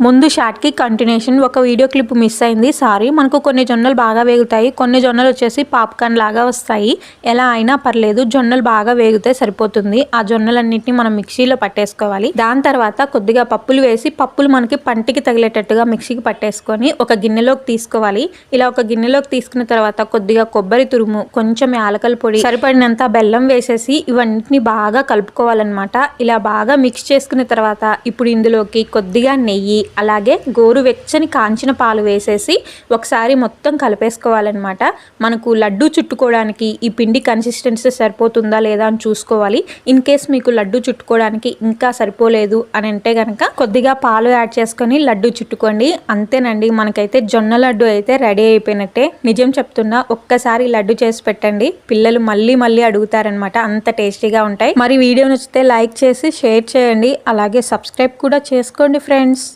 ముందు షార్ట్కి కంటిన్యూషన్. ఒక వీడియో క్లిప్ మిస్ అయింది. సారీ. మనకు కొన్ని జొన్నలు బాగా వేగుతాయి. కొన్ని జొన్నలు వచ్చేసి పాప్కార్న్ లాగా వస్తాయి. ఎలా అయినా పర్లేదు జొన్నలు బాగా వేగితే సరిపోతుంది. ఆ జొన్నలన్నింటినీ మనం మిక్సీలో పట్టేసుకోవాలి. దాని తర్వాత కొద్దిగా పప్పులు వేసి పప్పులు మనకి పంటికి తగిలేటట్టుగా మిక్సీకి పట్టేసుకొని ఒక గిన్నెలోకి తీసుకోవాలి. ఇలా ఒక గిన్నెలోకి తీసుకున్న తర్వాత కొద్దిగా కొబ్బరి తురుము కొంచెం యాలకల పొడి సరిపడినంత బెల్లం వేసేసి ఇవన్నిటిని బాగా కలుపుకోవాలన్నమాట. ఇలా బాగా మిక్స్ చేసుకున్న తర్వాత ఇప్పుడు ఇందులోకి కొద్దిగా నెయ్యి అలాగే గోరువెచ్చని కాంచిన పాలు వేసేసి ఒకసారి మొత్తం కలిపేసుకోవాలన్నమాట. మనకు లడ్డు చుట్టుకోవడానికి ఈ పిండి కన్సిస్టెన్సీ సరిపోతుందా లేదా అని చూసుకోవాలి. ఇన్ కేస్ మీకు లడ్డు చుట్టుకోవడానికి ఇంకా సరిపోలేదు అని అంటే కనుక కొద్దిగా పాలు యాడ్ చేసుకొని లడ్డు చుట్టుకోండి. అంతేనండి మనకైతే జొన్న లడ్డు అయితే రెడీ అయిపోయినట్టే. నిజం చెప్తున్నా ఒక్కసారి లడ్డు చేసి పెట్టండి. పిల్లలు మళ్ళీ మళ్ళీ అడుగుతారనమాట అంత టేస్టీగా ఉంటాయి. మరి వీడియో నచ్చితే లైక్ చేసి షేర్ చేయండి. అలాగే సబ్స్క్రైబ్ కూడా చేసుకోండి ఫ్రెండ్స్